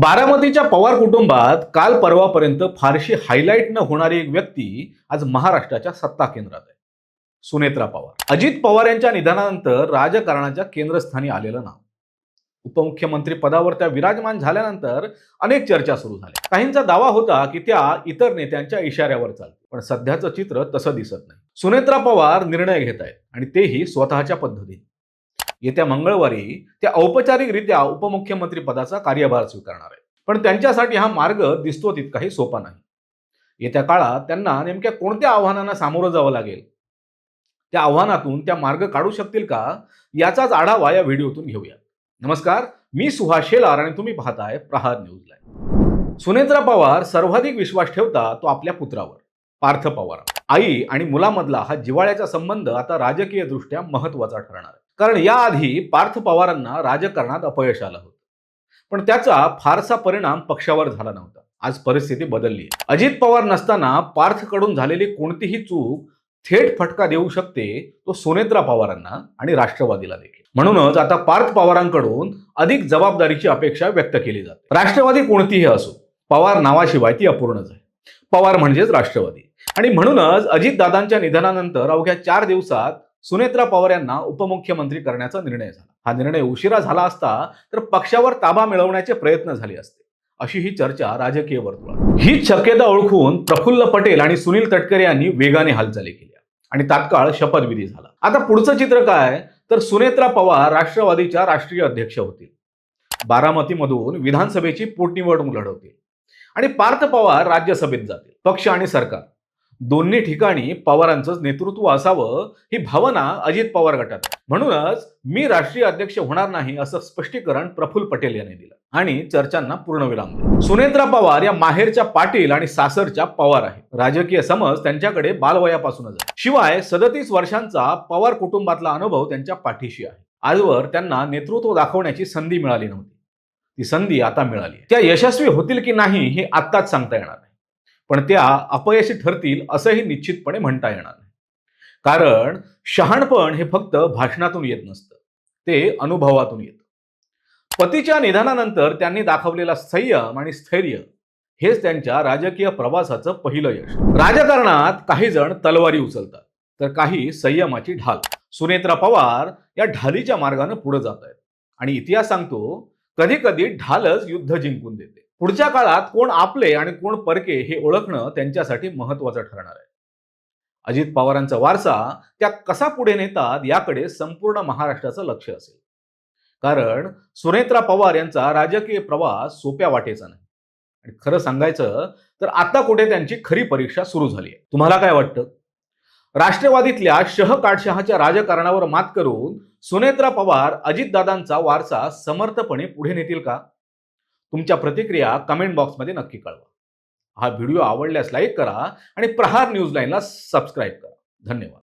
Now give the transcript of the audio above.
बारामतीच्या पवार कुटुंबात काल परवापर्यंत फारशी हायलाईट न होणारी एक व्यक्ती आज महाराष्ट्राच्या सत्ता केंद्रात आहे. सुनेत्रा पवार. अजित पवार यांच्या निधनानंतर राजकारणाच्या केंद्रस्थानी आलेलं नाव. उपमुख्यमंत्री पदावर त्या विराजमान झाल्यानंतर अनेक चर्चा सुरू झाल्या. काहींचा दावा होता की त्या इतर नेत्यांच्या इशाऱ्यावर चालते पण सध्याचं चित्र तसं दिसत नाही. सुनेत्रा पवार निर्णय घेत आहेत आणि तेही स्वतःच्या पद्धतीने. येत्या मंगळवारी त्या औपचारिकरित्या उपमुख्यमंत्री पदाचा कार्यभार स्वीकारणार आहे पण त्यांच्यासाठी हा मार्ग दिसतो तितकाही सोपा नाही. येत्या काळात त्यांना नेमक्या कोणत्या आव्हानांना सामोरं जावं लागेल? त्या आव्हानातून त्या मार्ग काढू शकतील का? याचाच आढावा या व्हिडिओतून घेऊया. नमस्कार मी सुहास शेलार आणि तुम्ही पाहताय प्रहार न्यूज लाईव्ह. सुनेत्रा पवार सर्वाधिक विश्वास ठेवता तो आपल्या पुत्रावर पार्थ पवार. आई आणि मुलामधला हा जिव्हाळ्याचा संबंध आता राजकीय दृष्ट्या महत्त्वाचा ठरणार आहे. कारण याआधी पार्थ पवारांना राजकारणात अपयश आलं होतं. पण त्याचा फारसा परिणाम पक्षावर झाला नव्हता. आज परिस्थिती बदलली आहे. अजित पवार नसताना पार्थकडून झालेली कोणतीही चूक थेट फटका देऊ शकते तो सुनेत्रा पवारांना आणि राष्ट्रवादीला देखील. म्हणूनच आता पार्थ पवारांकडून अधिक जबाबदारीची अपेक्षा व्यक्त केली जाते. राष्ट्रवादी कोणतीही असो पवार नावाशिवाय ती अपूर्णच आहे. पवार म्हणजेच राष्ट्रवादी. आणि म्हणूनच अजितदादांच्या निधनानंतर अवघ्या चार दिवसात सुनेत्रा पवार यांना उपमुख्यमंत्री करण्याचा निर्णय झाला. हा निर्णय उशिरा झाला असता तर पक्षावर ताबा मिळवण्याचे प्रयत्न झाले असते. अशी ही चर्चा राजकीय वर्तुळात. ही शक्यता ओळखून प्रफुल्ल पटेल आणि सुनील तटकरे यांनी वेगाने हालचाली केल्या आणि तात्काळ शपथविधी झाला. आता पुढचं चित्र काय? तर सुनेत्रा पवार राष्ट्रवादीच्या राष्ट्रीय अध्यक्ष होतील. बारामतीमधून विधानसभेची पोटनिवडणूक लढवतील. आणि पार्थ पवार राज्यसभेत जातील पक्ष आणि सरकार. दोन्ही ठिकाणी पवारांचं नेतृत्व असावं ही भावना अजित पवार गटात. म्हणूनच मी राष्ट्रीय अध्यक्ष होणार नाही असं स्पष्टीकरण प्रफुल्ल पटेल यांनी दिलं आणि चर्चांना पूर्णविराम दिला. सुनेत्रा पवार या माहेरच्या पाटील आणि सासरच्या पवार आहे राजकीय समज त्यांच्याकडे बालवयापासूनच आहे. शिवाय सदतीस वर्षांचा पवार कुटुंबातला अनुभव त्यांच्या पाठीशी आहे. आजवर त्यांना नेतृत्व दाखवण्याची संधी मिळाली नव्हती. ती संधी आता मिळाली त्या यशस्वी होतील की नाही हे आत्ताच सांगता येणार पण त्या अपयशी ठरतील असंही निश्चितपणे म्हणता येणार नाही. कारण शहाणपण हे फक्त भाषणातून येत नसतं. ते अनुभवातून येतं. पतीच्या निधनानंतर त्यांनी दाखवलेला संयम आणि स्थैर्य हेच त्यांच्या राजकीय प्रवासाचं पहिलं यश. राजकारणात काही जण तलवारी उचलतात. तर काही संयमाची ढाल. सुनेत्रा पवार या ढालीच्या मार्गाने पुढे जात आहेत. आणि इतिहास सांगतो कधी कधी ढालच युद्ध जिंकून देते. पुढच्या काळात कोण आपले आणि कोण परके हे ओळखणं त्यांच्यासाठी महत्वाचं ठरणार आहे. अजित पवारांचा वारसा त्या कसा पुढे नेतात याकडे संपूर्ण महाराष्ट्राचं लक्ष असेल. कारण सुनेत्रा पवार यांचा राजकीय प्रवास सोप्या वाटेचा नाही. आणि खरं सांगायचं तर आता कुठे त्यांची खरी परीक्षा सुरू झाली आहे. तुम्हाला काय वाटतं? राष्ट्रवादीतल्या शह काटशहाच्या राजकारणावर मात करून सुनेत्रा पवार अजितदादांचा वारसा समर्थपणे पुढे नेतील का? तुमच्या प्रतिक्रिया कमेंट बॉक्समध्ये नक्की कळवा. हा व्हिडिओ आवडल्यास लाईक करा आणि प्रहार न्यूज लाईनला सबस्क्राईब करा. धन्यवाद.